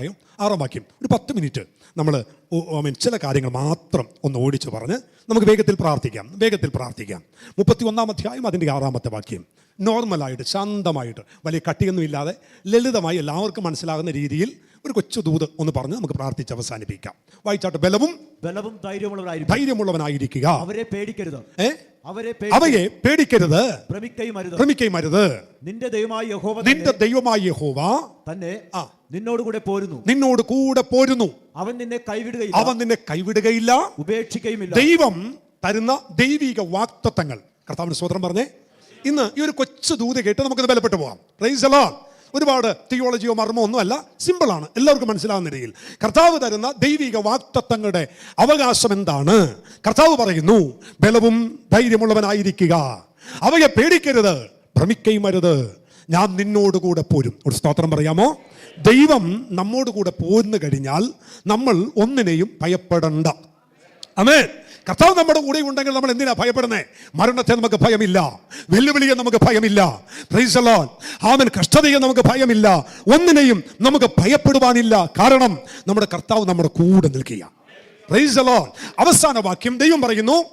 അധ്യായം ആറാം വാക്യം. ഒരു പത്ത് മിനിറ്റ് നമ്മൾ ഐ മീൻ ചില കാര്യങ്ങൾ മാത്രം ഒന്ന് ഓടിച്ചു പറഞ്ഞ് നമുക്ക് വേഗത്തിൽ പ്രാർത്ഥിക്കാം. വേഗത്തിൽ പ്രാർത്ഥിക്കാം. മുപ്പത്തി ഒന്നാം അധ്യായം അതിന്റെ ആറാമത്തെ വാക്യം. നോർമലായിട്ട് ശാന്തമായിട്ട് വലിയ കട്ടിയൊന്നും ഇല്ലാതെ ലളിതമായി എല്ലാവർക്കും മനസ്സിലാകുന്ന രീതിയിൽ ഒരു കൊച്ചു ദൂത് ഒന്ന് പറഞ്ഞ് നമുക്ക് പ്രാർത്ഥിച്ച് അവസാനിപ്പിക്കാം. വായിച്ചാട്ട് ബലവും ബലവും ധൈര്യമുള്ളവരായിരിക്കും ധൈര്യമുള്ളവനായിരിക്കുക. അവരെ പേടിക്കരുത്. അവരെ അവയെ പേടിക്കരുത്. ഭ്രമിക്കരുത് അരുത് ഭ്രമിക്കുകയും അരുത് നിന്റെ ദൈവമായ യഹോവ നിന്റെ ദൈവമായ യഹോവ തന്നെ ആ. നിന്നോട് കൂടെ പോരുന്നു. നിന്നോട് കൂടെ പോരുന്നു. അവൻ നിന്നെ കൈവിടുകയില്ല. അവൻ നിന്നെ കൈവിടുകയില്ല. ഉപേക്ഷിക്കുകയുമില്ല ദൈവം തരുന്ന ദൈവിക വാക്തത്വങ്ങൾ. കർത്താവിന് സ്വതന്ത്രം പറഞ്ഞേ. ഇന്ന് ഈ ഒരു കൊച്ചു ദൂത് കേട്ട് നമുക്കത് ബലപ്പെട്ടു പോകാം. പ്രൈസ് അലോൺ ഒരുപാട് തിയോളജിയോ മർമ്മോ ഒന്നുമല്ല സിമ്പിളാണ് എല്ലാവർക്കും മനസ്സിലാവുന്ന രീതിയിൽ. കർത്താവ് തരുന്ന ദൈവിക വാക്തത്വങ്ങളുടെ അവകാശം എന്താണ്? കർത്താവ് പറയുന്നു ബലവും ധൈര്യമുള്ളവനായിരിക്കുക. അവയെ പേടിക്കരുത് ഭ്രമിക്കയും അരുത് ഞാൻ നിന്നോട് കൂടെ പോരും. ഒരു സ്തോത്രം പറയാമോ? ദൈവം നമ്മോട് കൂടെ പോരുന്നു കഴിഞ്ഞാൽ നമ്മൾ ഒന്നിനെയും ഭയപ്പെടണ്ട. അമേ കർത്താവ് നമ്മുടെ കൂടെ ഉണ്ടെങ്കിൽ നമ്മൾ എന്തിനാ ഭയപ്പെടുന്നത് മരണത്തെ നമുക്ക് ഭയമില്ല. വെല്ലുവിളിയെ നമുക്ക് ഭയമില്ല. ആമൻ. കഷ്ടതയെ നമുക്ക് ഭയമില്ല. ഒന്നിനെയും നമുക്ക് ഭയപ്പെടുവാനില്ല. കാരണം നമ്മുടെ കർത്താവ് നമ്മുടെ കൂടെ നിൽക്കുക. അവസാന വാക്യം ദൈവം പറയുന്നു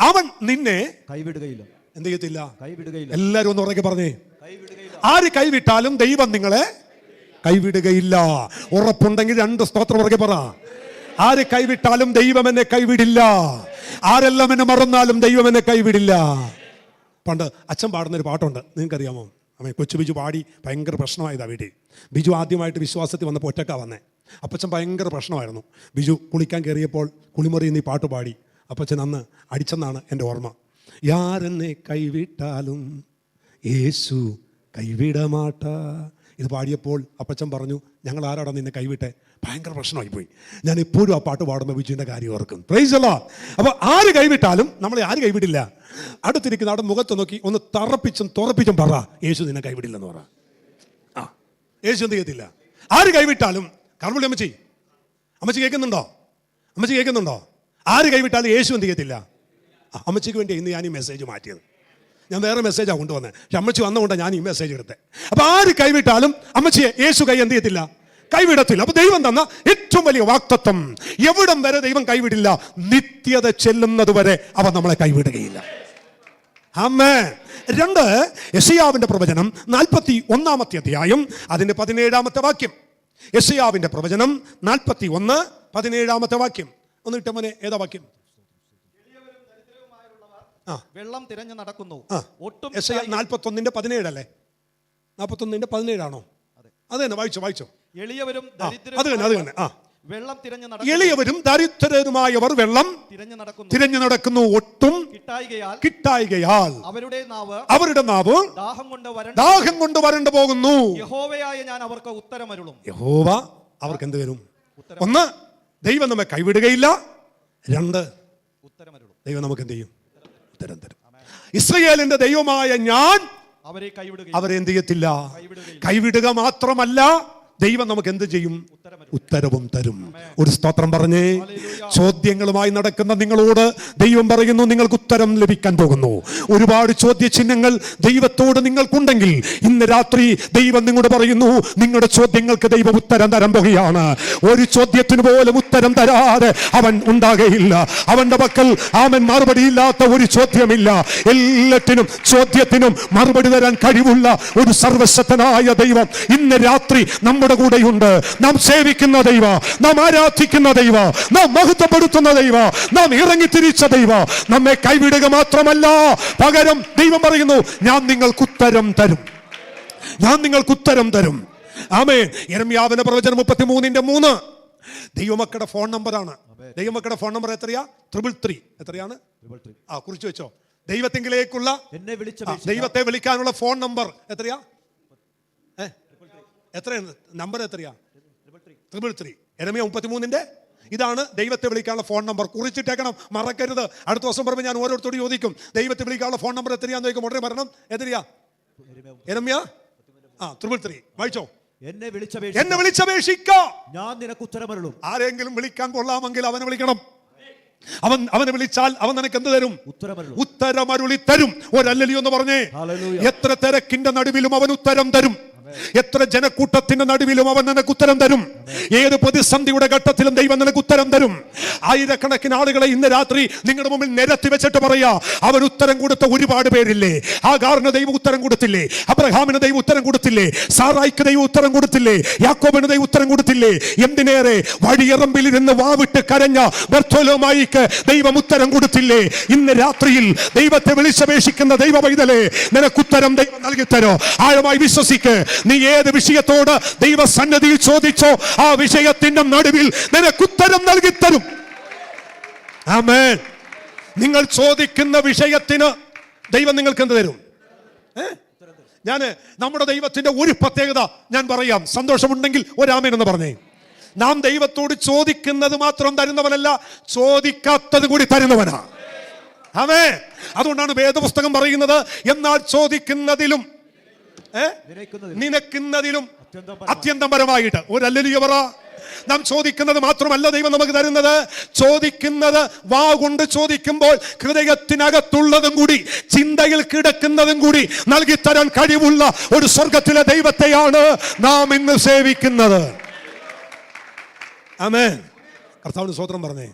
അവൻ നിന്നെ കൈവിടുകയില്ല. എന്ത് ചെയ്യത്തില്ല? കൈവിടുകയില്ല. എല്ലാവരും ഒന്ന് ഉറക്കെ പറഞ്ഞേ. ആര് കൈവിട്ടാലും ദൈവം നിങ്ങളെ കൈവിടുകയില്ല. ഉറപ്പുണ്ടെങ്കിൽ രണ്ട് സ്തോത്രം ഉറക്കെ പറ. ആര് കൈവിട്ടാലും ദൈവം എന്നെ കൈവിടില്ല. ആരെല്ലാം എന്നെ മറന്നാലും ദൈവം എന്നെ കൈവിടില്ല. പണ്ട് അച്ഛൻ പാടുന്നൊരു പാട്ടുണ്ട്. നിങ്ങൾക്കറിയാമോ? അമ്മ കൊച്ചു ബിജു പാടി ഭയങ്കര പ്രശ്നമായതാ വീട്ടിൽ. ബിജു ആദ്യമായിട്ട് വിശ്വാസത്തിൽ വന്നപ്പോൾ ഒറ്റക്കാ വന്നേ. അപ്പച്ചൻ ഭയങ്കര പ്രശ്നമായിരുന്നു. ബിജു കുളിക്കാൻ കയറിയപ്പോൾ കുളിമുറിയിൽ നിന്ന് ഈ പാട്ട് പാടി. അപ്പച്ചൻ അന്ന് അടിച്ചെന്നാണ് എന്റെ ഓർമ്മ. യാരെന്നെ കൈവിട്ടാലും യേശു കൈവിടമാട്ട. ഇത് പാടിയപ്പോൾ അപ്പച്ചൻ പറഞ്ഞു ഞങ്ങൾ ആരാടാ നിന്നെ കൈവിട്ടെ? ഭയങ്കര പ്രശ്നമായി പോയി ഞാൻ എപ്പോഴും ആ പാട്ട് പാടുന്ന വിജയന്റെ കാര്യം ഓർക്കും. പ്രൈസ് അല്ല അപ്പോൾ ആര് കൈവിട്ടാലും നമ്മളെ ആര് കൈവിടില്ല? അടുത്തിരിക്കുന്ന അവിടെ മുഖത്ത് നോക്കി ഒന്ന് തറപ്പിച്ചും തുറപ്പിച്ചും പറ യേശു നിന്നെ കൈവിടില്ലെന്ന് പറ. ആ യേശു എന്ത് ചെയ്യത്തില്ല? ആര് കൈവിട്ടാലും കർമ്മളി അമ്മച്ചി അമ്മച്ചി കേൾക്കുന്നുണ്ടോ? അമ്മച്ചി കേൾക്കുന്നുണ്ടോ? ആര് കൈവിട്ടാലും യേശു എന്ത് ചെയ്യത്തില്ല? ആ, അമ്മച്ചിക്ക് വേണ്ടി ഇന്ന് ഞാൻ ഈ മെസ്സേജ് മാറ്റിയത്. ഞാൻ വേറെ മെസ്സേജാണ് കൊണ്ടുവന്നത് പക്ഷെ അമ്മച്ചി വന്നുകൊണ്ടാണ് ഞാൻ ഈ മെസ്സേജ് എടുത്തത് അപ്പോൾ ആര് കൈവിട്ടാലും അമ്മച്ചിയെ യേശു കൈ എന്ത് ചെയ്യത്തില്ല? കൈവിടത്തില്ല. അപ്പൊ ദൈവം തന്ന ഏറ്റവും വലിയ വാക്തത്വം. എവിടം വരെ ദൈവം കൈവിടില്ല? നിത്യത ചെല്ലുന്നത് വരെ അവ നമ്മളെ കൈവിടുകയില്ല. അമ്മേ രണ്ട് യശയാവിന്റെ പ്രവചനം നാൽപ്പത്തി ഒന്നാമത്തെ അധ്യായം അതിന്റെ പതിനേഴാമത്തെ വാക്യം. യശയാവിന്റെ പ്രവചനം നാൽപ്പത്തി ഒന്ന് പതിനേഴാമത്തെ വാക്യം. ഒന്ന് ഇട്ട മോനെ ഏതാ വാക്യം? വെള്ളം തിരഞ്ഞു നടക്കുന്നു. ഒട്ടും നാൽപ്പത്തൊന്നിന്റെ പതിനേഴല്ലേ? നാൽപ്പത്തൊന്നിന്റെ പതിനേഴാണോ? അത്. തന്നെ വായിച്ചോ വായിച്ചോ. എളിയവരും അത് തന്നെ അത് തന്നെ ആ. വെള്ളം തിരഞ്ഞു എളിയവരും ദരിദ്രരുമായവർ വെള്ളം തിരഞ്ഞു നടക്കുന്നു. തിരഞ്ഞു നടക്കുന്നു ഒട്ടും കിട്ടായികയാൽ കിട്ടായികയാൽ അവരുടെ നാവ് അവരുടെ നാവ് ദാഹം കൊണ്ട് വരണ്ട ദാഹം കൊണ്ട് വരണ്ടു പോകുന്നു. യഹോവയായ ഞാൻ അവർക്ക് ഉത്തരമരുളും. യഹോവ അവർക്ക് എന്ത് തരും? ഒന്ന് ദൈവം നമ്മെ കൈവിടുകയില്ല. രണ്ട് ഉത്തരമരുളും. ദൈവം നമുക്ക് എന്ത് ചെയ്യും? ഉത്തരം തരും. ഇസ്രയേലിന്റെ ദൈവമായ ഞാൻ അവരെ കൈവിടുക അവരെ എന്ത് ചെയ്യത്തില്ല? കൈവിടുക മാത്രമല്ല. ദൈവം നമുക്ക് എന്ത് ചെയ്യും? ഉത്തരവും തരും. ഒരു സ്തോത്രം പറഞ്ഞേ. ചോദ്യങ്ങളുമായി നടക്കുന്ന നിങ്ങളോട് ദൈവം പറയുന്നു നിങ്ങൾക്ക് ഉത്തരം ലഭിക്കാൻ പോകുന്നു. ഒരുപാട് ചോദ്യ ചിഹ്നങ്ങൾ ദൈവത്തോട് നിങ്ങൾക്കുണ്ടെങ്കിൽ ഇന്ന് രാത്രി ദൈവം നിങ്ങളോട് പറയുന്നു നിങ്ങളുടെ ചോദ്യങ്ങൾക്ക് ദൈവം ഉത്തരം തരാൻ പോകുകയാണ്. ഒരു ചോദ്യത്തിന് പോലും ഉത്തരം തരാതെ അവൻ ഉണ്ടാകുകയില്ല. അവന്റെ പക്കൽ അവൻ മറുപടിയില്ലാത്ത ഒരു ചോദ്യമില്ല. എല്ലാറ്റിനും ചോദ്യത്തിനും മറുപടി തരാൻ കഴിവുള്ള ഒരു സർവശക്തനായ ദൈവം ഇന്ന് രാത്രി നമ്മുടെ കൂടെയുണ്ട്. നാം സേവിക്കുന്ന ദൈവ നാം ആരാധിക്കുന്ന ദൈവ നാം മഹത്വപ്പെടുത്തുന്ന ദൈവ നാം ഇറങ്ങി തിരിച്ച ദൈവ. നമ്മെ കൈവിടുക മാത്രമല്ല. പകരം ദൈവം പറയുന്നു ഞാൻ നിങ്ങൾക്ക് ഉത്തരം തരും. ഞാൻ നിങ്ങൾക്ക് ഉത്തരം തരും. ആമേ എരമ്യാവിന്റെ പ്രവചനം മുപ്പത്തി മൂന്നിന്റെ മൂന്ന്. ദൈവമക്കളുടെ ഫോൺ നമ്പറാണ്. ദൈവമക്കളുടെ ഫോൺ നമ്പർ എത്രയാ? Triple three. എത്രയാണ്? ആ കുറിച്ച് വെച്ചോ. ദൈവത്തിങ്കിലേക്കുള്ള എന്നെ വിളിച്ച ദൈവത്തെ വിളിക്കാനുള്ള ഫോൺ നമ്പർ എത്രയാ? എത്രയാണ് നമ്പർ എത്രയാ? ട്രിപ്പിൾ ത്രീ എരമിയ മുപ്പത്തിമൂന്നിന്റെ? ഇതാണ് ദൈവത്തെ വിളിക്കാനുള്ള ഫോൺ നമ്പർ. കുറിച്ചിട്ടേക്കണം. മറക്കരുത്. അടുത്ത ദിവസം പറയുമ്പോൾ ഞാൻ ഓരോരുത്തരോട് ചോദിക്കും. ദൈവത്തെ വിളിക്കാനുള്ള ഫോൺ നമ്പർ എത്രയാന്ന് ചോദിക്കും. ഉടനെ പറയണം എത്രയാ? എരമ്യ ആ ട്രിപ്പിൾ ത്രീ വായിച്ചോ? എന്നെ വിളിച്ചപേക്ഷ എന്നെ വിളിച്ചപേക്ഷിക്ക. ഞാൻ നിനക്ക് ഉത്തരമരുളും. ആരെങ്കിലും വിളിക്കാൻ കൊള്ളാമെങ്കിൽ അവനെ വിളിക്കണം. അവൻ അവനെ വിളിച്ചാൽ അവൻ നിനക്ക് എന്ത് തരും? ഉത്തരമരുളും. തരും. ഒരല്ലലി എന്ന് പറഞ്ഞേ. എത്ര തിരക്കിന്റെ നടുവിലും അവൻ ഉത്തരം തരും. എത്ര ജനക്കൂട്ടത്തിന്റെ നടുവിലും അവൻ നിനക്ക് ഉത്തരം തരും? ഏത് പ്രതിസന്ധിയുടെ ഘട്ടത്തിലും ദൈവം നിനക്ക് ഉത്തരം തരും? ആയിരക്കണക്കിന് ആളുകളെ ഇന്ന് രാത്രി നിങ്ങളുടെ മുമ്പിൽ നിരത്തി വെച്ചിട്ട് പറയാ അവൻ ഉത്തരം കൊടുത്ത ഒരുപാട് പേരില്ലേ? ആകാറിന് ദൈവം ഉത്തരം കൊടുത്തില്ലേ? അബ്രഹാമിന് ദൈവം ഉത്തരം കൊടുത്തില്ലേ? സാറായിക്ക് ദൈവം ഉത്തരം കൊടുത്തില്ലേ? യാക്കോബിന് ദൈവം ഉത്തരം കൊടുത്തില്ലേ? എന്തിനേറെ വഴിയറമ്പിൽ ഇരുന്ന് വാവിട്ട് കരഞ്ഞ ബർത്തോലോമായിക്ക് ദൈവം ഉത്തരം കൊടുത്തില്ലേ? ഇന്ന് രാത്രിയിൽ ദൈവത്തെ വിളിച്ചപേക്ഷിക്കുന്ന ദൈവ പൈതലേ നിനക്ക് ഉത്തരം ദൈവം നൽകി തരോ ആഴമായി വിശ്വസിക്ക്. നീ ഏത് വിഷയത്തോട് ദൈവസന്നദ്ധിയിൽ ചോദിച്ചോ ആ വിഷയത്തിന്റെ നടുവിൽ നിനക്ക് ഉത്തരം നൽകി തരും. ആമേൻ. നിങ്ങൾ ചോദിക്കുന്ന വിഷയത്തിന് ദൈവം നിങ്ങൾക്ക് എന്ത് തരും? ഞാൻ നമ്മുടെ ദൈവത്തിന്റെ ഒരു പ്രത്യേകത ഞാൻ പറയാം. സന്തോഷമുണ്ടെങ്കിൽ ഒരാമേൻ എന്ന് പറഞ്ഞേ. നാം ദൈവത്തോട് ചോദിക്കുന്നത് മാത്രം തരുന്നവനല്ല ചോദിക്കാത്തത് കൂടി തരുന്നവനാ. അതുകൊണ്ടാണ് വേദപുസ്തകം പറയുന്നത് എന്നാൽ ചോദിക്കുന്നതിലും നിനക്കുന്നതിലും അത്യന്തം പരമായി. അത്യന്തം പരമായിട്ട് ഒരു പറ. നാം ചോദിക്കുന്നത് മാത്രമല്ല ദൈവം നമുക്ക് തരുന്നത്. ചോദിക്കുന്നത് വാ കൊണ്ട് ചോദിക്കുമ്പോൾ ഹൃദയത്തിനകത്തുള്ളതും കൂടി ചിന്തയിൽ കിടക്കുന്നതും കൂടി നൽകി തരാൻ കഴിവുള്ള ഒരു സ്വർഗത്തിലെ ദൈവത്തെയാണ് നാം ഇന്ന് സേവിക്കുന്നത്. ആമേൻ. കർത്താവിന് സ്വോത്രം പറഞ്ഞേ.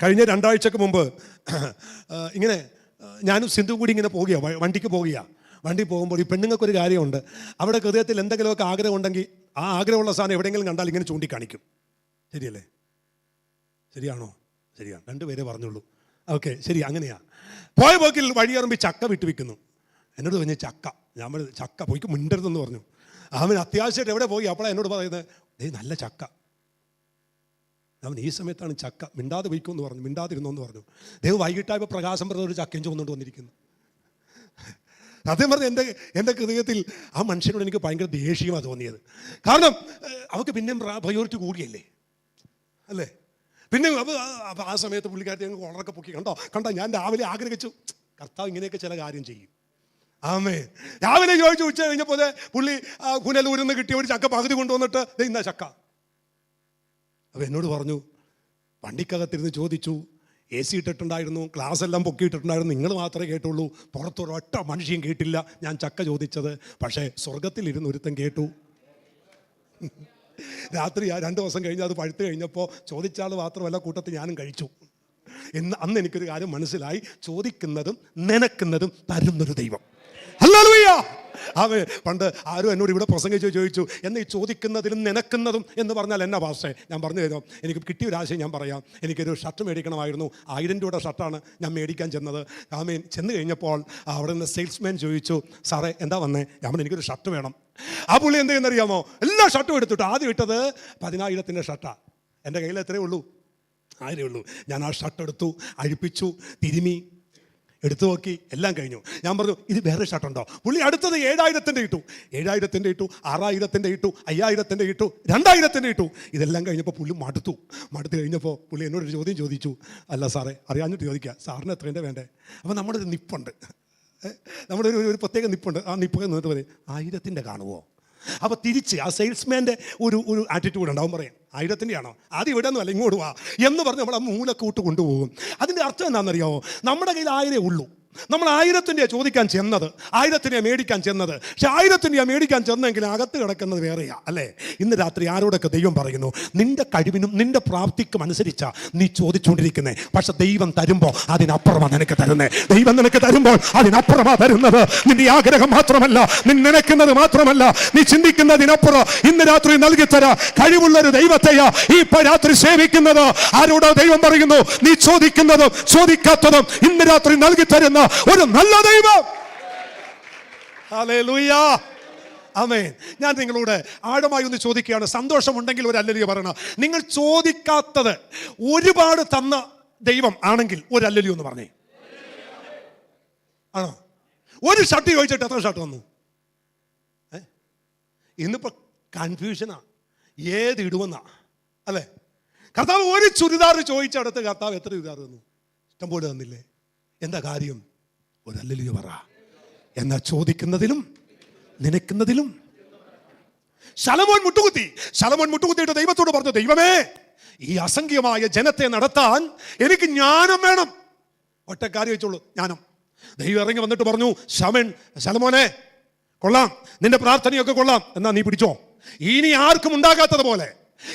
കഴിഞ്ഞ രണ്ടാഴ്ചക്ക് മുമ്പ് ഇങ്ങനെ ഞാനും സിന്ധു കൂടി ഇങ്ങനെ പോകുക വണ്ടിക്ക് പോകുക വണ്ടി പോകുമ്പോൾ ഈ പെണ്ണുങ്ങൾക്കൊരു കാര്യമുണ്ട്. അവിടെ ഹൃദയത്തിൽ എന്തെങ്കിലുമൊക്കെ ആഗ്രഹം ഉണ്ടെങ്കിൽ ആ ആഗ്രഹമുള്ള സാധനം എവിടെയെങ്കിലും കണ്ടാൽ ഇങ്ങനെ ചൂണ്ടിക്കാണിക്കും. ശരിയല്ലേ? ശരിയാണോ? ശരിയാണ് രണ്ടുപേരെ പറഞ്ഞുള്ളൂ. ഓക്കെ ശരി അങ്ങനെയാ. പോയ പോക്കിൽ വഴിയറമ്പി ചക്ക വിട്ടു വിൽക്കുന്നു എന്നോട് പറഞ്ഞു ചക്ക. ഞാൻ പറഞ്ഞു ചക്ക. പോയിക്ക് മിണ്ടരുതെന്ന് പറഞ്ഞു. അവൻ അത്യാവശ്യമായിട്ട് എവിടെ പോയി? അപ്പോഴാണ് എന്നോട് പറയുന്നത് ഏയ് നല്ല ചക്ക. അവൻ ഈ സമയത്താണ് ചക്ക. മിണ്ടാതെ വയ്ക്കുമെന്ന് പറഞ്ഞു. മിണ്ടാതിരുന്നു എന്ന് പറഞ്ഞു. ദൈവം വൈകിട്ടായപ്പോൾ പ്രകാശം പറഞ്ഞ ഒരു ചക്കയും ചുമന്നുകൊണ്ട് വന്നിരിക്കുന്നു. സത്യം പറഞ്ഞ എന്റെ എന്റെ ഹൃദയത്തിൽ ആ മനുഷ്യനോട് എനിക്ക് ഭയങ്കര ദേഷ്യമാണ് തോന്നിയത്. കാരണം അവർക്ക് പിന്നെയും പ്രയോറിറ്റി കൂടിയല്ലേ? അല്ലേ? പിന്നെ അപ്പോൾ ആ സമയത്ത് പുള്ളിക്കാരത്തി ഞങ്ങൾ ഉളറൊക്കെ പൊക്കി കണ്ടോ? കണ്ടോ? ഞാൻ രാവിലെ ആഗ്രഹിച്ചു കർത്താവ് ഇങ്ങനെയൊക്കെ ചില കാര്യം ചെയ്യും. ആമേ രാവിലെ ചോദിച്ചു ഉച്ച കഴിഞ്ഞപ്പോൾ പുള്ളി ആ, പുനലൂരിൽ നിന്ന് കിട്ടിയ ഒരു ചക്ക പകുതി കൊണ്ടുവന്നിട്ട് ഇന്നാ ചക്ക. അപ്പം എന്നോട് പറഞ്ഞു വണ്ടിക്കകത്തിരുന്ന് ചോദിച്ചു എ സി ഇട്ടിട്ടുണ്ടായിരുന്നു ക്ലാസ് എല്ലാം പൊക്കിയിട്ടിട്ടുണ്ടായിരുന്നു നിങ്ങൾ മാത്രമേ കേട്ടുള്ളൂ. പുറത്തൊരു ഒറ്റ മനുഷ്യൻ കേട്ടില്ല ഞാൻ ചക്ക ചോദിച്ചത്. പക്ഷേ സ്വർഗത്തിലിരുന്ന് ഒരുത്തൻ കേട്ടു. രാത്രി രണ്ട് ദിവസം കഴിഞ്ഞ് അത് പഴുത്ത് കഴിഞ്ഞപ്പോൾ ചോദിച്ചാൽ മാത്രമല്ല കൂട്ടത്തിൽ ഞാനും കഴിച്ചു. എന്ന് അന്ന് എനിക്കൊരു കാര്യം മനസ്സിലായി. ചോദിക്കുന്നതും നനക്കുന്നതും തരുന്നൊരു ദൈവം. ഹല്ലേലൂയ! അവ പണ്ട് ആരും എന്നോട് ഇവിടെ പ്രസംഗിച്ചു ചോദിച്ചു എന്നെ ഈ ചോദിക്കുന്നതിലും നിനക്കുന്നതും എന്ന് പറഞ്ഞാൽ എന്നാ ഭാഷേ ഞാൻ പറഞ്ഞു തരാം. എനിക്ക് കിട്ടിയ ഒരു ആശയം ഞാൻ പറയാം. എനിക്കൊരു ഷർട്ട് മേടിക്കണമായിരുന്നു. ആയിരം രൂപയുടെ ഷർട്ടാണ് ഞാൻ മേടിക്കാൻ ചെന്നത്. ആമേൻ. ചെന്ന് കഴിഞ്ഞപ്പോൾ അവിടെ നിന്ന് സെയിൽസ്മാൻ ചോദിച്ചു സാറേ എന്താ വന്നേ? ഞാൻ എനിക്കൊരു ഷർട്ട് വേണം. ആ പുള്ളി എന്ത് ചെയ്യുന്നറിയാമോ എല്ലാ ഷർട്ടും എടുത്തിട്ട്. ആദ്യം ഇട്ടത് പതിനായിരത്തിന്റെ ഷർട്ടാണ് എന്റെ കയ്യിൽ എത്രയേ ഉള്ളൂ? ആയിരേ ഉള്ളൂ. ഞാൻ ആ ഷർട്ട് എടുത്തു അഴിപ്പിച്ചു തിരുമി. എടുത്തു നോക്കി എല്ലാം കഴിഞ്ഞു. ഞാൻ പറഞ്ഞു ഇത് വേറെ ഷർട്ടുണ്ടോ പുള്ളി അടുത്തത് ഏഴായിരത്തിന്റെ ഇട്ടു. ഏഴായിരത്തിന്റെ ഇട്ടു ആറായിരത്തിന്റെ ഇട്ടു അയ്യായിരത്തിന്റെ ഇട്ടു രണ്ടായിരത്തിന്റെ ഇട്ടു. ഇതെല്ലാം കഴിഞ്ഞപ്പോൾ പുള്ളി മടുത്തു. മടുത്തു കഴിഞ്ഞപ്പോൾ പുള്ളി എന്നോടൊരു ചോദ്യം ചോദിച്ചു. അല്ല സാറേ അറിയാഞ്ഞിട്ട് ചോദിക്കുക സാറിന് എത്രേന്റെ വേണ്ടേ? അപ്പോൾ നമ്മുടെ ഒരു നിപ്പുണ്ട്. നമ്മുടെ ഒരു ഒരു പ്രത്യേക നിപ്പുണ്ട്. ആ നിപ്പ് നിന്നിട്ട് പറയും ആയിരത്തിന്റെ കാണുമോ അപ്പോൾ തിരിച്ച് ആ സെയിൽസ്മാന്റെ ഒരു ഒരു ആറ്റിറ്റ്യൂഡ് ഉണ്ടാവും പറയാം ആയിരത്തിന്റെ ആണോ അത് ഇവിടെ നിന്നല്ല ഇങ്ങോട്ട് വാ. എന്ന് പറഞ്ഞ് നമ്മൾ ആ മൂലക്കൂട്ട് കൊണ്ടുപോകും. അതിന്റെ അർത്ഥം എന്താണെന്നറിയാമോ നമ്മുടെ കയ്യിൽ ആയിരേ ഉള്ളൂ. നമ്മൾ ആയിരത്തിന്റെ ചോദിക്കാൻ ചെന്നത്. ആയിരത്തിനെ മേടിക്കാൻ ചെന്നത്. പക്ഷെ ആയിരത്തിന്റെ മേടിക്കാൻ ചെന്നെങ്കിൽ അകത്ത് കിടക്കുന്നത് വേറെയാ അല്ലേ? ഇന്ന് രാത്രി ആരോടൊക്കെ ദൈവം പറയുന്നു നിന്റെ കഴിവിനും നിന്റെ പ്രാപ്തിക്കും അനുസരിച്ചാ നീ ചോദിച്ചുകൊണ്ടിരിക്കുന്നേ. പക്ഷെ ദൈവം തരുമ്പോൾ അതിനപ്പുറമാ നിനക്ക് തരുന്നേ. ദൈവം നിനക്ക് തരുമ്പോൾ അതിനപ്പുറമാ തരുന്നത്. നിന്റെ ആഗ്രഹം മാത്രമല്ല നീ നിനക്കുന്നത് മാത്രമല്ല നീ ചിന്തിക്കുന്നതിനപ്പുറം ഇന്ന് രാത്രി നൽകി തരാ കഴിവുള്ളൊരു ദൈവത്തെയാ ഈ രാത്രി സേവിക്കുന്നത്. ആരോടോ ദൈവം പറയുന്നു നീ ചോദിക്കുന്നതും ചോദിക്കാത്തതും ഇന്ന് രാത്രി നൽകി തരുന്ന ഒരു നല്ല ദൈവം. അമേൻ ഞാൻ നിങ്ങളോട് ആഴമായി ഒന്ന് ചോദിക്കുകയാണ്. സന്തോഷമുണ്ടെങ്കിൽ ഒരു അല്ലലിയ പറയണം. നിങ്ങൾ ചോദിക്കാത്തത് ഒരുപാട് തന്ന ദൈവം ആണെങ്കിൽ ഒരു അല്ലലിയോ ഒന്ന് പറഞ്ഞേ. ആണോ? ഒരു ഷർട്ട് ചോദിച്ചിട്ട് എത്ര ഷർട്ട് വന്നു? ഇന്നിപ്പോ കൺഫ്യൂഷനാ ഏത് ഇടുവെന്നാ? അല്ലേ? കർത്താവ് ഒരു ചുരിദാർ ചോദിച്ചടുത്ത് കർത്താവ് എത്ര ചുരിദാർ തന്നു? ഇഷ്ടംപോലെ തന്നില്ലേ? എന്താ കാര്യം? ഒരു അല്ലലിയ പറ. എന്നാ ചോദിക്കുന്നതിലും നിനക്കുന്നതിലും ശലമോൻ മുട്ടുകുത്തി. ശലമോൻ മുട്ടുകുത്തിയിട്ട് ദൈവത്തോട് പറഞ്ഞു ദൈവമേ ഈ അസംഖ്യമായ ജനത്തെ നടത്താൻ എനിക്ക് ജ്ഞാനം വേണം. ഒറ്റ കാര്യം വെച്ചുള്ളൂ ജ്ഞാനം. ദൈവം ഇറങ്ങി വന്നിട്ട് പറഞ്ഞു ശമൻ ശലമോനെ കൊള്ളാം. നിന്റെ പ്രാർത്ഥനയൊക്കെ കൊള്ളാം. എന്നാ നീ പിടിച്ചോ. ഇനി ആർക്കും ഉണ്ടാകാത്തത് പോലെ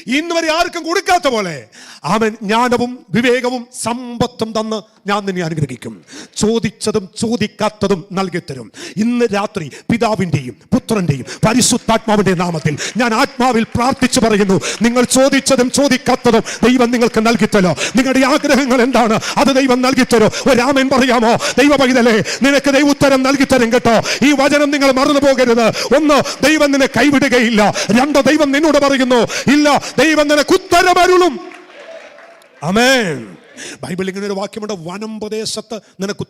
ഇന്ന് വരെ ആർക്കും കൊടുക്കാത്ത പോലെ അവൻ ജ്ഞാനവും വിവേകവും സമ്പത്തും തന്ന് ഞാൻ നിന്നെ അനുഗ്രഹിക്കും. ചോദിച്ചതും ചോദിക്കാത്തതും നൽകി തരും. ഇന്ന് രാത്രി പിതാവിന്റെയും പുത്രന്റെയും പരിശുദ്ധാത്മാവിന്റെയും നാമത്തിൽ ഞാൻ ആത്മാവിൽ പ്രാർത്ഥിച്ചു പറയുന്നു നിങ്ങൾ ചോദിച്ചതും ചോദിക്കാത്തതും ദൈവം നിങ്ങൾക്ക് നൽകിത്തരോ നിങ്ങളുടെ ആഗ്രഹങ്ങൾ എന്താണ്? അത് ദൈവം നൽകിത്തരോ ഒരാമൻ പറയാമോ? ദൈവ പൈതലേ നിനക്ക് ദൈവ ഉത്തരം നൽകിത്തരും കേട്ടോ. ഈ വചനം നിങ്ങൾ മറന്നു പോകരുത് ഒന്ന് ദൈവം നിന്നെ കൈവിടുകയില്ല. രണ്ടോ ദൈവം നിന്നോട് പറയുന്നു ഇല്ല ദൈവം തന്നെ ഉത്തരമരുളും അമേ ബൈബിൾ ഇങ്ങനെ ഒരു വാക്യമുണ്ട് വനം പ്രദേശത്ത് നിനക്ക്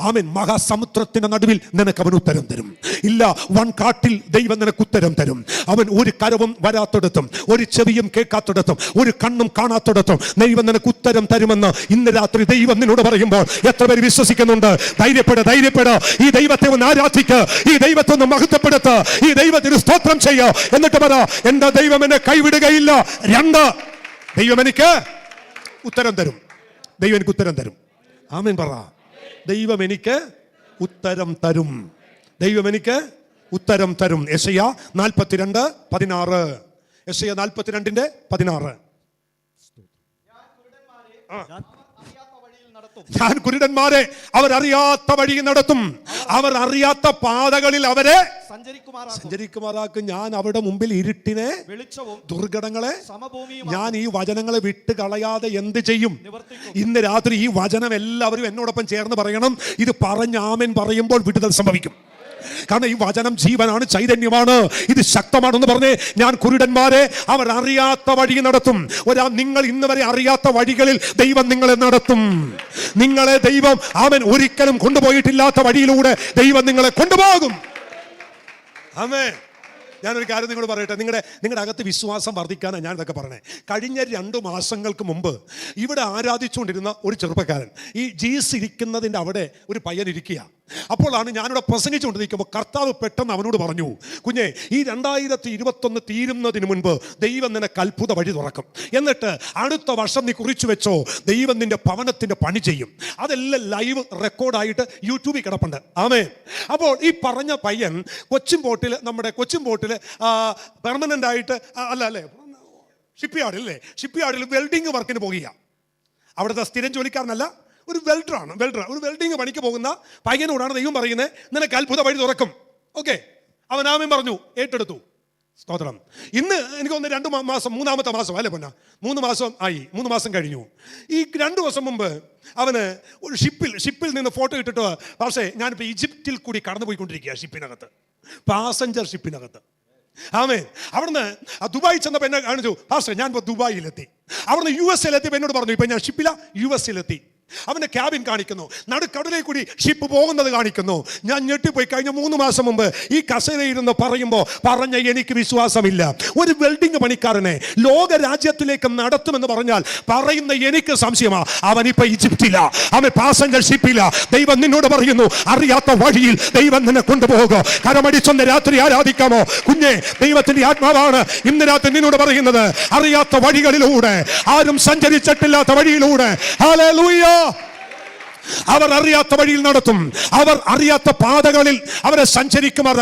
ആമൻ. മഹാസമുദ്രത്തിന്റെ നടുവിൽ നിനക്ക് അവൻ ഉത്തരം തരും. ഇല്ല വൺ കാട്ടിൽ ദൈവം നിനക്ക് ഉത്തരം തരും. അവൻ ഒരു കരവും വരാത്തിടത്തും ഒരു ചെവിയും കേൾക്കാത്തിടത്തും ഒരു കണ്ണും കാണാത്തിടത്തും ദൈവം നിനക്ക് ഉത്തരം തരുമെന്ന് ഇന്ന് രാത്രി ദൈവം നിന്നോട് പറയുമ്പോൾ എത്ര പേര് വിശ്വസിക്കുന്നുണ്ട്? ധൈര്യപ്പെട ധൈര്യപ്പെട. ഈ ദൈവത്തെ ഒന്ന് ആരാധിക്ക്. ഈ ദൈവത്തെ ഒന്ന് മഹത്വപ്പെടുത്ത. ഈ ദൈവത്തിന് സ്തോത്രം ചെയ്യ. എന്നിട്ട് പറ എന്റെ ദൈവം എന്നെ കൈവിടുകയില്ല. രണ്ട് ദൈവം എനിക്ക് ഉത്തരം തരും. ദൈവം എനിക്ക് ഉത്തരം തരും. ആമീൻ പറ. ദൈവം എനിക്ക് ഉത്തരം തരും. ദൈവം എനിക്ക് ഉത്തരം തരും. യശയ നാൽപ്പത്തിരണ്ട് പതിനാറ്. യശയ നാൽപ്പത്തിരണ്ടിന്റെ പതിനാറ്. ആ. ഞാൻ കുരുടന്മാരെ അവരറിയാത്ത വഴി നടത്തും. അവർ അറിയാത്ത പാതകളിൽ അവരെ സഞ്ചരിക്കുമാറാക്കും. ഞാൻ അവരുടെ മുമ്പിൽ ഇരുട്ടിനെ വെളിച്ചവും ദുർഘടങ്ങളെ ഞാൻ ഈ വചനങ്ങളെ വിട്ട് കളയാതെ എന്ത് ചെയ്യും? ഇന്ന് രാത്രി ഈ വചനം എല്ലാവരും എന്നോടൊപ്പം ചേർന്ന് പറയണം. ഇത് പറഞ്ഞ ആമൻ പറയുമ്പോൾ വിടുതൽ സംഭവിക്കും. കാരണം ഈ വചനം ജീവനാണ് ചൈതന്യമാണ്. ഇത് ശക്തമാണെന്ന് പറഞ്ഞേ ഞാൻ കുരുടന്മാരെ അവർ അറിയാത്ത വഴി നടത്തും. ഒരാ നിങ്ങൾ ഇന്ന് വരെ അറിയാത്ത വഴികളിൽ ദൈവം നിങ്ങളെ നടത്തും. നിങ്ങളെ ദൈവം അവൻ ഒരിക്കലും കൊണ്ടുപോയിട്ടില്ലാത്ത വഴിയിലൂടെ ദൈവം നിങ്ങളെ കൊണ്ടുപോകും. ആമേ ഞാനൊരു കാര്യം നിങ്ങൾ പറയട്ടെ. നിങ്ങളുടെ നിങ്ങളുടെ അകത്ത് വിശ്വാസം വർദ്ധിക്കാനാണ് ഞാൻ ഇതൊക്കെ പറഞ്ഞത് കഴിഞ്ഞ രണ്ട് മാസങ്ങൾക്ക് മുമ്പ് ഇവിടെ ആരാധിച്ചുകൊണ്ടിരുന്ന ഒരു ചെറുപ്പക്കാരൻ ഈ ജീസ് ഇരിക്കുന്നതിന്റെ അവിടെ ഒരു പയ്യൻ ഇരിക്കുക അപ്പോഴാണ് ഞാനിവിടെ പ്രസംഗിച്ചുകൊണ്ടിരിക്കുമ്പോൾ കർത്താവ് പെട്ടെന്ന് അവനോട് പറഞ്ഞു കുഞ്ഞെ ഈ രണ്ടായിരത്തി ഇരുപത്തൊന്ന് തീരുന്നതിന് മുൻപ് ദൈവം നിനക്ക് അത്ഭുത വഴി തുറക്കും. എന്നിട്ട് അടുത്ത വർഷം നീ കുറിച്ചു വെച്ചോ ദൈവം നിന്റെ ഭവനത്തിന്റെ പണി ചെയ്യും. അതെല്ലാം ലൈവ് റെക്കോർഡായിട്ട് യൂട്യൂബിൽ കിടപ്പുണ്ട്. ആമേ അപ്പോൾ ഈ പറഞ്ഞ പയ്യൻ കൊച്ചിൻ ബോട്ടിൽ നമ്മുടെ കൊച്ചിൻ ബോട്ടിൽ പെർമനന്റ് ആയിട്ട് അല്ല അല്ലേ? ഷിപ്പ് യാർഡിൽ അല്ലേ? ഷിപ്പ് യാർഡിൽ വെൽഡിങ് വർക്കിന് പോകുക അവിടുത്തെ സ്ഥിരം ജോലിക്കാരനല്ല. ഒരു വെൽഡറാണ് വെൽഡർ ഒരു വെൽഡിങ് പണിക്ക് പോകുന്ന പയ്യനോടാണ് ദൈവം പറയുന്നത് നിനക്ക് അത്ഭുത വഴി തുറക്കും. ഓക്കെ അവൻ ആമയും പറഞ്ഞു ഏറ്റെടുത്തു. സ്തോത്രം. ഇന്ന് എനിക്ക് ഒന്ന് രണ്ട് മാസം മൂന്നാമത്തെ മാസം അല്ലേ പൊന്ന? മൂന്ന് മാസം ആയി മൂന്ന് മാസം കഴിഞ്ഞു. ഈ രണ്ട് ദിവസം മുമ്പ് അവന് ഒരു ഷിപ്പിൽ ഷിപ്പിൽ നിന്ന് ഫോട്ടോ ഇട്ടിട്ട് പക്ഷേ ഞാനിപ്പോൾ ഈജിപ്തിൽ കൂടി കടന്നു പോയിക്കൊണ്ടിരിക്കുക ഷിപ്പിനകത്ത് പാസഞ്ചർ ഷിപ്പിനകത്ത് ആമേ അവിടുന്ന് ദുബായി ചെന്നപ്പോൾ എന്നെ കാണിച്ചു പാസ്റ്റർ ഞാൻ ഇപ്പോൾ ദുബായിലെത്തി. അവിടുന്ന് യു എസ് എത്തി എന്നോട് പറഞ്ഞു ഇപ്പം ഞാൻ ഷിപ്പില യു എസ് അവന്റെ ക്യാബിൻ കാണിക്കുന്നു. നടുക്കടലിൽ കൂടി ഷിപ്പ് പോകുന്നത് കാണിക്കുന്നു. ഞാൻ ഞെട്ടിപ്പോയി. കഴിഞ്ഞ മൂന്ന് മാസം മുമ്പ് ഈ കസേരയിരുന്ന് പറയുമ്പോൾ പറഞ്ഞ എനിക്ക് വിശ്വാസമില്ല. ഒരു വെൽഡിംഗ് പണിക്കാരനെ ലോക രാജ്യത്തിലേക്ക് നടത്തുമെന്ന് പറഞ്ഞാൽ പറയുന്ന എനിക്ക് സംശയമാണ് അവൻ ഇപ്പൊ ഈജിപ്തില്ല അവൻ പാസഞ്ചർ ഷിപ്പില്ല ദൈവം നിന്നോട് പറയുന്നു അറിയാത്ത വഴിയിൽ ദൈവം നിന്നെ കൊണ്ടുപോകുക. കരമടിച്ചൊന്ന് രാത്രി ആരാധിക്കാമോ? കുഞ്ഞെ ദൈവത്തിന്റെ ആത്മാവാണ്. ഇന്ന് രാത്രി നിന്നോട് പറയുന്നത് അറിയാത്ത വഴികളിലൂടെ ആരും സഞ്ചരിച്ചിട്ടില്ലാത്ത വഴിയിലൂടെ. ഹല്ലേലൂയ അവർ അറിയാത്ത വഴിയിൽ നടത്തും. അവർ അറിയാത്ത പാതകളിൽ അവരെ സഞ്ചരിക്കുമാർ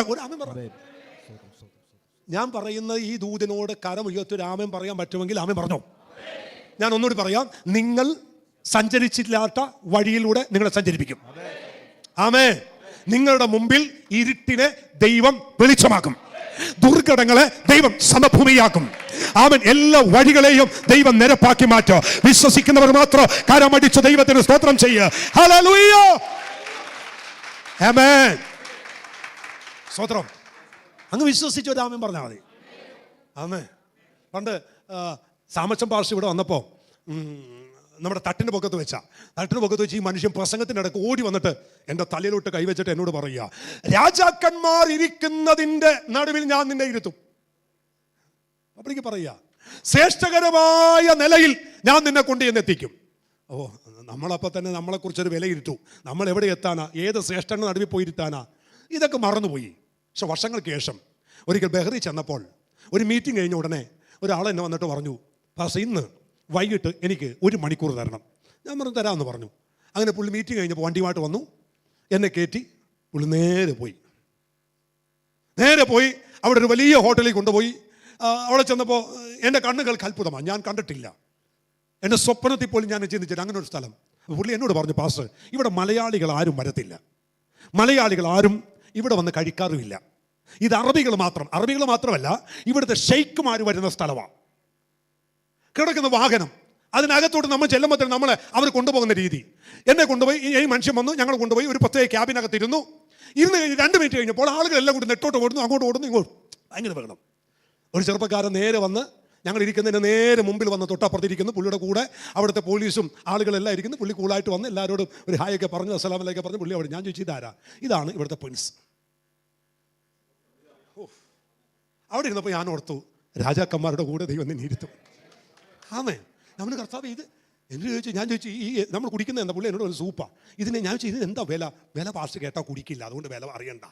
ഞാൻ പറയുന്ന ഈ ദൂതിനോട് കരം ഉയർത്തി രാമൻ പറയാൻ പറ്റുമെങ്കിൽ ആമൻ പറഞ്ഞു? ഞാൻ ഒന്നുകൂടി പറയാം. നിങ്ങൾ സഞ്ചരിച്ചില്ലാത്ത വഴിയിലൂടെ നിങ്ങളെ സഞ്ചരിപ്പിക്കും. ആമേ. നിങ്ങളുടെ മുമ്പിൽ ഇരുട്ടിനെ ദൈവം വെളിച്ചമാക്കും. ദുർഘടങ്ങളെ ദൈവം സമഭൂമിയാക്കും. അവൻ എല്ലാ വഴികളെയും ദൈവം നിരപ്പാക്കി മാറ്റോ. വിശ്വസിക്കുന്നവർ മാത്രം കരമടിച്ച് ദൈവത്തിന് സ്തോത്രം ചെയ്യുക സ്തോത്രം. അങ്ങ് വിശ്വസിച്ച് ഒരു ആമയം പറഞ്ഞാൽ മതി. ആമേ പണ്ട് ആ, സാമച്ചൻ പാർഷ ഇവിടെ വന്നപ്പോൾ നമ്മുടെ തട്ടിന്റെ പൊക്കത്ത് വെച്ചാൽ തട്ടിന്റെ പൊക്കത്ത് വെച്ച് ഈ മനുഷ്യൻ പ്രസംഗത്തിന്റെ ഇടയ്ക്ക് ഓടി വന്നിട്ട് എന്റെ തലയിലോട്ട് കൈവച്ചിട്ട് എന്നോട് പറയുക രാജാക്കന്മാർ ഇരിക്കുന്നതിന്റെ നടുവിൽ ഞാൻ നിന്നെ ഇരുത്തും. അപ്പോഴേക്ക് പറയുക ശ്രേഷ്ഠകരമായ നിലയിൽ ഞാൻ നിന്നെ കൊണ്ട് എന്നെത്തിക്കും ഓ നമ്മളപ്പോൾ തന്നെ നമ്മളെക്കുറിച്ചൊരു വിലയിരുത്തു. നമ്മൾ എവിടെ എത്താനാ? ഏത് ശ്രേഷ്ഠങ്ങൾ നടുവിൽ പോയിരുത്താനാ? ഇതൊക്കെ മറന്നുപോയി. പക്ഷെ വർഷങ്ങൾക്ക് ശേഷം ഒരിക്കൽ ബഹ്റി ചെന്നപ്പോൾ ഒരു മീറ്റിംഗ് കഴിഞ്ഞ ഉടനെ ഒരാൾ എന്നെ വന്നിട്ട് പറഞ്ഞു പക്ഷേ ഇന്ന് വൈകിട്ട് എനിക്ക് ഒരു മണിക്കൂർ തരണം. ഞാൻ പറഞ്ഞു തരാമെന്ന് പറഞ്ഞു. അങ്ങനെ പുള്ളി മീറ്റിംഗ് കഴിഞ്ഞപ്പോൾ വണ്ടിയുമായിട്ട് വന്നു. എന്നെ കയറ്റി പുള്ളി നേരെ പോയി. നേരെ പോയി അവിടെ ഒരു വലിയ ഹോട്ടലിൽ കൊണ്ടുപോയി. അവിടെ ചെന്നപ്പോൾ എന്റെ കണ്ണുകൾക്ക് അത്ഭുതമാണ് ഞാൻ കണ്ടിട്ടില്ല. എന്റെ സ്വപ്നത്തിൽ പോലും ഞാൻ ചിന്തിച്ചിട്ട് അങ്ങനെ ഒരു സ്ഥലം. പുള്ളി എന്നോട് പറഞ്ഞു പാസ്റ്റർ ഇവിടെ മലയാളികൾ ആരും വരത്തില്ല. മലയാളികൾ ആരും ഇവിടെ വന്ന് കഴിക്കാറുമില്ല. ഇത് അറബികൾ മാത്രം അറബികൾ മാത്രമല്ല ഇവിടുത്തെ ഷെയ്ക്കുമാർ വരുന്ന സ്ഥലമാണ് കിടക്കുന്ന വാഹനം അതിനകത്തോട്ട് നമ്മൾ ചെല്ലുമ്പോൾ തന്നെ നമ്മളെ അവർ കൊണ്ടുപോകുന്ന രീതി. എന്നെ കൊണ്ടുപോയി ഈ മനുഷ്യൻ വന്നു ഞങ്ങൾ കൊണ്ടുപോയി ഒരു പ്രത്യേക ക്യാബിനകത്ത് ഇരുന്നു ഇരുന്ന് കഴിഞ്ഞ് രണ്ട് മിനിറ്റ് കഴിഞ്ഞപ്പോൾ ആളുകളെല്ലാം കൂടി നെട്ടോട്ട് ഓടുന്നു അങ്ങോട്ട് ഓടുന്നു ഇങ്ങോട്ട്. ഭയങ്കര വേണം ഒരു ചെറുപ്പക്കാരൻ നേരെ വന്ന് ഞങ്ങൾ ഇരിക്കുന്നതിന് നേരെ മുമ്പിൽ വന്ന് തൊട്ടപ്പുറത്തിരിക്കുന്നു. പുള്ളിയുടെ കൂടെ അവിടുത്തെ പോലീസും ആളുകളെല്ലാം ഇരിക്കുന്നു. പുള്ളി കൂളായിട്ട് വന്ന് എല്ലാവരോടും ഒരു ഹായൊക്കെ പറഞ്ഞു അസലാമലൊക്കെ പറഞ്ഞു. പുള്ളി അവിടെ ഞാൻ ചോദിച്ചു ഇതാരാ? ഇതാണ് ഇവിടുത്തെ പ്രിൻസ് അവിടെ ഇരുന്നപ്പോൾ ഞാൻ ഓർത്തു രാജാക്കന്മാരുടെ കൂടെ ദൈവം നിന്നെ ഇരുത്തും. ആമേ നമ്മൾ കർത്താവ് ഇത് എന്ന് ചോദിച്ചു? ഞാൻ ചോദിച്ചു ഈ നമ്മൾ കുടിക്കുന്ന എന്താ? പുള്ളി എന്നോട് ഒരു സൂപ്പാണ് ഇതിനെ ഞാൻ ചോദിച്ചു ഇത് എന്താ വില? വില പാസ്റ്റ് കേട്ടാൽ കുടിക്കില്ല അതുകൊണ്ട് വില അറിയണ്ട.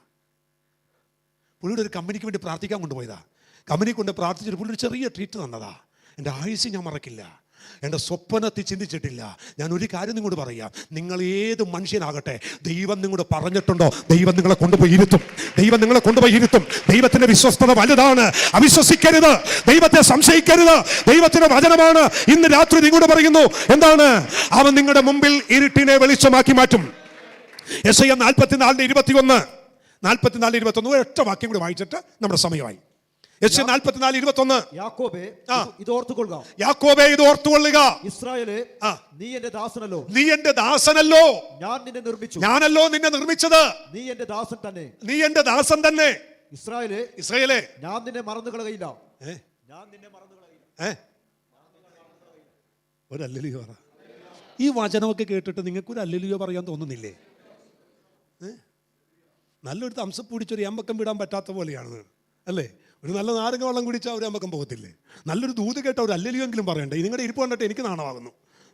പുള്ളിയുടെ ഒരു കമ്പനിക്ക് വേണ്ടി പ്രാർത്ഥിക്കാൻ കൊണ്ടുപോയതാ. കമ്പനി കൊണ്ട് പ്രാർത്ഥിച്ചിട്ട് പുള്ളി ഒരു ചെറിയ ട്രീറ്റ് തന്നതാ. എന്റെ ആയുസ് ഞാൻ മറക്കില്ല. എന്റെ സ്വപ്നത്തിൽ ചിന്തിച്ചിട്ടില്ല. ഞാൻ ഒരു കാര്യം നിങ്ങളോട് പറയാം. നിങ്ങൾ ഏത് മനുഷ്യനാകട്ടെ ദൈവം നിങ്ങളോട് പറഞ്ഞിട്ടുണ്ടോ? ദൈവം നിങ്ങളെ കൊണ്ടുപോയി ഇരുത്തും. ദൈവം നിങ്ങളെ കൊണ്ടുപോയി ഇരുത്തും. ദൈവത്തിന്റെ വിശ്വസ്തത വലുതാണ്. അവിശ്വസിക്കരുത്. ദൈവത്തെ സംശയിക്കരുത്. ദൈവത്തിന്റെ വചനമാണ് ഇന്ന് രാത്രി നിങ്ങളോട് പറയുന്നു. എന്താണ്? അവൻ നിങ്ങളുടെ മുമ്പിൽ ഇരുട്ടിനെ വെളിച്ചമാക്കി മാറ്റും. എസ് ഐ നാൽപ്പത്തിനാലിന്റെ ഇരുപത്തിയൊന്ന്. നാൽപ്പത്തിനാല് ഇരുപത്തൊന്ന് ഒറ്റ വാക്യം കൂടി വായിച്ചിട്ട് നമ്മുടെ സമയമായി. ഐ നാൽപ്പത്തിനാല് ഇരുപത്തൊന്ന്. യാക്കോബേ ഇത് ഓർത്തുകൊള്ളുക യാക്കോബേ ഇത് ഓർത്തുകൊള്ളുക ഇസ്രായേലെ. നീ എന്റെ ദാസനല്ലോ. നീ എന്റെ ദാസനല്ലോ. ഞാൻ നിന്നെ നിർമ്മിച്ചു. ഞാനല്ലോ നിന്നെ നിർമ്മിച്ചത്. നീ എന്റെ ദാസൻ തന്നെ. നീ എന്റെ ദാസൻ തന്നെ. ഇസ്രായേലേ ഇസ്രായേലേ. ഞാൻ നിന്നെ മറന്നു കളകയില്ല ഞാൻ നിന്നെ മറന്നു കളകയില്ല ഒരു അല്ലലിയോ പറ. ഈ വചനമൊക്കെ കേട്ടിട്ട് നിങ്ങൾക്ക് ഒരു അല്ലലിയോ പറയാൻ തോന്നുന്നില്ലേ? നല്ലൊരു തംസപ്പ് പിടിച്ചൊരു എമ്പക്കം വിടാൻ പറ്റാത്ത പോലെയാണ്. അല്ലേ? ഒരു നല്ല നാരങ്ങ വെള്ളം കുടിച്ചാൽ ഒരു അമ്പക്കം പോകത്തില്ലേ? നല്ലൊരു ദൂത് കേട്ട ഒരു അല്ലല്ലോ എങ്കിലും പറയണ്ടേ? നിങ്ങളുടെ ഇരിപ്പ് കണ്ടിട്ട് എനിക്ക് നാണമാകുന്നു.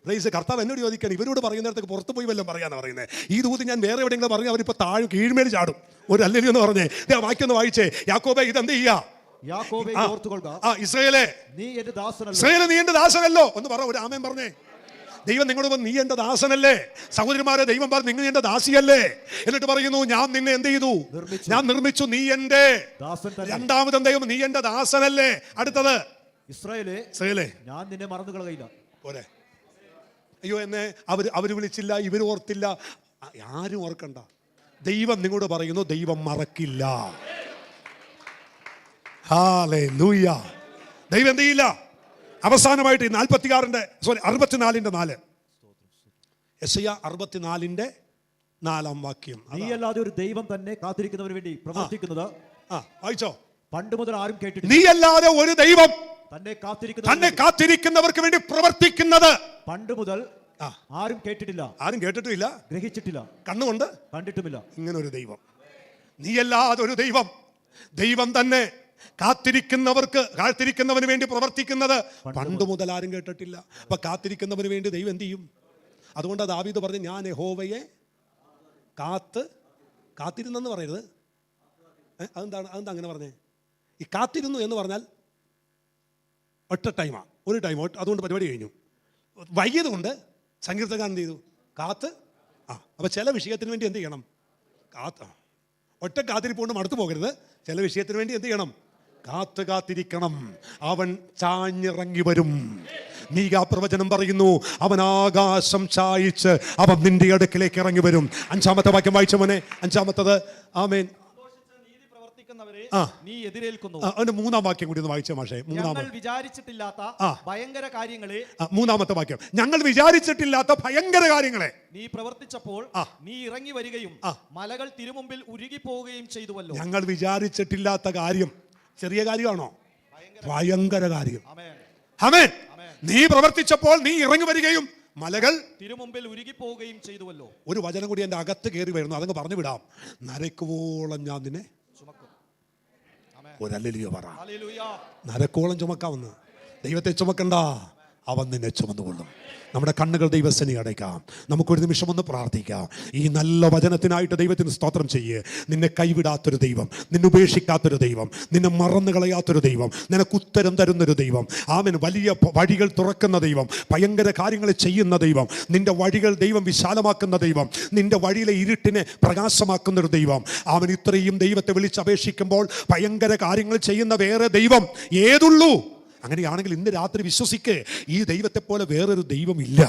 റൈസ് കർത്താവ് എന്നോട് ചോദിക്കാൻ ഇവരോട് പറയുന്നിടത്തേക്ക് പുറത്ത് പോയി വല്ലതും പറയാനാണ് പറയുന്നത് ഈ ദൂത് ഞാൻ വേറെ എവിടെയെങ്കിലും പറഞ്ഞു അവരിപ്പോൾ താഴും കീഴ്മേൽ ചാടും. ഒരു അല്ലല്ലോ എന്ന് പറഞ്ഞേ. ഞാൻ വായിക്കൊന്ന് വായിച്ചേ. യാക്കോബേ ഇതെന്ത് ചെയ്യാ? യാക്കോബേ ആ, ഇത് ഓർത്തുകൊള്ളുക. ആ ഇസ്രയേലേ. നീ എന്റെ ദാസനല്ലോ. ഇസ്രയേലെ നീ എന്റെ ദാസനല്ലോ. ഒന്ന് പറ ഒരു ആമയം പറഞ്ഞേ. ദൈവം നിങ്ങളോട് നീ എന്റെ ദാസനല്ലേ? സഹോദരിമാരെ ദൈവം പറഞ്ഞു നിങ്ങൾ എന്റെ ദാസിയല്ലേ? എന്നിട്ട് പറയുന്നു ഞാൻ നിന്നെ എന്ത് ചെയ്തു? ഞാൻ നിർമ്മിച്ചു നീ തന്നെ. രണ്ടാമതും ദൈവം നീ എന്റെ ദാസനല്ലേ? അടുത്തത് ഇസ്രായേലേ ഇസ്രായേലേ. ഞാൻ നിന്നെ മറന്നു കളകയില്ല പോരെ. അയ്യോ എന്നെ അവർ അവർ വിളിച്ചില്ല ഇവർ ഓർത്തില്ല. ആരും ഓർക്കണ്ട. ദൈവം നിങ്ങളോട് പറയുന്നു ദൈവം മറക്കില്ല. ദൈവം എന്ത് ചെയ്യില്ല? അവസാനമായിട്ട് ഈ നാൽപ്പത്തിയാറിന്റെ സോറി അറുപത്തിനാലിന്റെ നാല്. എസ് ഐ അറുപത്തിനാലിന്റെ നാലാം വാക്യം. നീ അല്ലാതെ ഒരു ദൈവം തന്നെ കാത്തിരിക്കുന്നവന് വേണ്ടി പ്രവർത്തിക്കുന്നത് ആ വായിച്ചോ. പണ്ട് മുതൽ ആരും കേട്ടിട്ടില്ല. നീ അല്ലാതെ ഒരു ദൈവം തന്നെ കാത്തിരിക്കുന്ന തന്നെ കാത്തിരിക്കുന്നവർക്ക് വേണ്ടി പ്രവർത്തിക്കുന്നത്. പണ്ട് മുതൽ. ആരും കേട്ടിട്ടില്ല. ആരും കേട്ടിട്ടില്ല ഗ്രഹിച്ചിട്ടില്ല. കണ്ണുകൊണ്ട് കണ്ടിട്ടുമില്ല. ഇങ്ങനെ ഒരു ദൈവം. നീയല്ലാതെ ഒരു ദൈവം. ദൈവം തന്നെ കാത്തിരിക്കുന്നവർക്ക് കാത്തിരിക്കുന്നവന് വേണ്ടി പ്രവർത്തിക്കുന്നത് പണ്ട് മുതൽ. ആരും കേട്ടിട്ടില്ല. അപ്പൊ കാത്തിരിക്കുന്നവന് വേണ്ടി ദൈവം എന്ത് ചെയ്യും? അതുകൊണ്ട് ദാവീദ് പറഞ്ഞു ഞാൻ യഹോവയെ കാത്ത് കാത്തിരുന്നെന്ന് പറയരുത്. അതെന്താണ് അതെന്താ അങ്ങനെ പറഞ്ഞേ? ഈ കാത്തിരുന്നു എന്ന് പറഞ്ഞാൽ ഒറ്റ ടൈമാണ് ഒരു ടൈം അതുകൊണ്ട് പരിപാടി കഴിഞ്ഞു. വൈകിയത് കൊണ്ട് സങ്കീർത്തകാരൻ എന്ത് ചെയ്തു? കാത്ത് ആ അപ്പോൾ ചില വിഷയത്തിന് വേണ്ടി എന്ത് ചെയ്യണം? കാത്ത് ഒറ്റ കാത്തിരിപ്പ് കൊണ്ട് മടുത്തു പോകരുത്. ചില വിഷയത്തിന് വേണ്ടി എന്ത് ചെയ്യണം? കാത്ത് കാത്തിരിക്കണം. അവൻ ചാഞ്ഞിറങ്ങി വരും. മീകാ പ്രവചനം പറയുന്നു അവൻ ആകാശം ചായിച്ച് അവൻ നിന്റെ അടുക്കിലേക്ക് ഇറങ്ങി വരും. അഞ്ചാമത്തെ വാക്യം വായിച്ച മോനെ? അഞ്ചാമത്തത്? ആമേൻ. നീ എതിരേൽക്കുന്നു. അവന്റെ മൂന്നാം വാക്യം കൂടി ഒന്ന് വായിച്ച മാഷേ? മൂന്നാമത് വിചാരിച്ചിട്ടില്ലാത്ത. ഭയങ്കര കാര്യങ്ങളെ മൂന്നാമത്തെ വാക്യം. ഞങ്ങൾ വിചാരിച്ചിട്ടില്ലാത്ത ഭയങ്കര കാര്യങ്ങളെ. നീ പ്രവർത്തിച്ചപ്പോൾ നീ ഇറങ്ങി വരികയും മലകൾ തിരുമുമ്പിൽ ഉരുകി പോവുകയും ചെയ്തുവല്ലോ. ഞങ്ങൾ വിചാരിച്ചിട്ടില്ലാത്ത കാര്യം. ചെറിയ കാര്യമാണോ? ഭയങ്കര കാര്യം. ആമേൻ. നീ പ്രവർത്തിച്ചപ്പോൾ നീ ഇറങ്ങി വരികയും മലകൾ തിരുമുമ്പിൽ ഉരുകി പോവുകയും ചെയ്തുവല്ലോ. ഒരു വചനം കൂടി എന്റെ അകത്ത് കയറി വരുന്നു. അതങ്ങ് പറഞ്ഞു വിടാം. നരക്കുവോളം ഞാൻ നിന്നെ ഒരല്ലിയോ പറ. നരക്കോളം ചുമക്കാമെന്ന് ദൈവത്തെ ചുമക്കണ്ട. അവൻ നിന്നെ ചുമന്നുകൊള്ളും. നമ്മുടെ കണ്ണുകൾ ദൈവസനി അടയ്ക്കാം. നമുക്കൊരു നിമിഷം ഒന്ന് പ്രാർത്ഥിക്കാം. ഈ നല്ല വചനത്തിനായിട്ട് ദൈവത്തിന് സ്തോത്രം ചെയ്യേ. നിന്നെ കൈവിടാത്തൊരു ദൈവം നിന്നെ ഉപേക്ഷിക്കാത്തൊരു ദൈവം നിന്നെ മറന്നു കളയാത്തൊരു ദൈവം നിനക്ക് ഉത്തരം തരുന്നൊരു ദൈവം ആമൻ. വലിയ വഴികൾ തുറക്കുന്ന ദൈവം ഭയങ്കര കാര്യങ്ങൾ ചെയ്യുന്ന ദൈവം നിന്റെ വഴികൾ ദൈവം വിശാലമാക്കുന്ന ദൈവം നിന്റെ വഴിയിലെ ഇരുട്ടിനെ പ്രകാശമാക്കുന്ന ഒരു ദൈവം. അവൻ ഇത്രയും ദൈവത്തെ വിളിച്ചപേക്ഷിക്കുമ്പോൾ ഭയങ്കര കാര്യങ്ങൾ ചെയ്യുന്ന വേറെ ദൈവം ഏതുള്ളൂ? അങ്ങനെയാണെങ്കിൽ ഇന്ന് രാത്രി വിശ്വസിക്ക് ഈ ദൈവത്തെ പോലെ വേറൊരു ദൈവമില്ല.